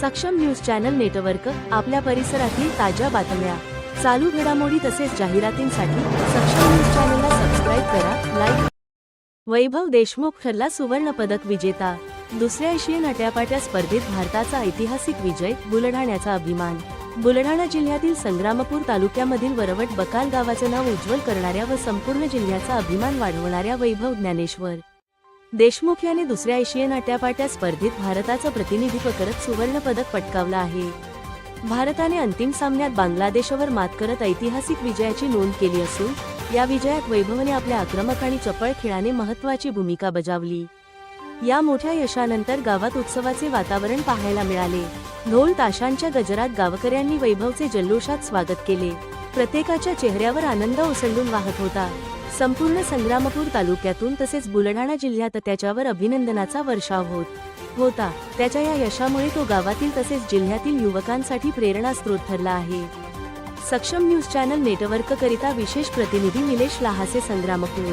सक्षम news channel network आपल्या परिसरातील ताज्या बातम्या. चालू घडामोडी तसेच जाहिरातींसाठी सक्षम न्यूज चॅनलला सबस्क्राईब करा लाईक वैभव देशमुख ठरला सुवर्ण पदक विजेता. दुसऱ्या एशियन अट्यापाट्या स्पर्धेत भारताचा ऐतिहासिक विजय बुलढाण्याचा अभिमान. बुलढाणा जिल्ह्यातील संग्रामपूर तालुक्यामधील वरवट बकाल गावाचं नाव उज्ज्वल करणाऱ्या व संपूर्ण जिल्ह्याचा अभिमान वाढवणाऱ्या वैभव ज्ञानेश्वर. देशमुख याने दुसऱ्या एशियन आट्यापाट्या स्पर्धेत भारताचं प्रतिनिधित्व करत सुवर्ण पदक पटकावलं आहे. भारताने अंतिम सामन्यात बांगलादेशवर मात करत ऐतिहासिक विजयाची नोंद केली असून या विजयात वैभवने आपल्या आक्रमक आणि चपळ खेळाने महत्वाची भूमिका बजावली. या मोठ्या यशानंतर गावात उत्सवाचे वातावरण पाहायला मिळाले. ढोल ताशांच्या गजरात गावकऱ्यांनी वैभवचे जल्लोषात स्वागत केले. प्रत्येकाच्या चेहऱ्यावर आनंद ओसंडून वाहत होता. संपूर्ण संग्रामपूर तालुक्यातून तसेच बुलढाणा जिल्ह्यात त्याच्यावर अभिनंदनाचा वर्षाव होत होता. त्याच्या या यशामुळे तो गावातील तसेच जिल्ह्यातील युवकांसाठी प्रेरणा स्रोत ठरला आहे. सक्षम न्यूज चॅनल नेटवर्क करिता विशेष प्रतिनिधी निलेश लहासे संग्रामपूर.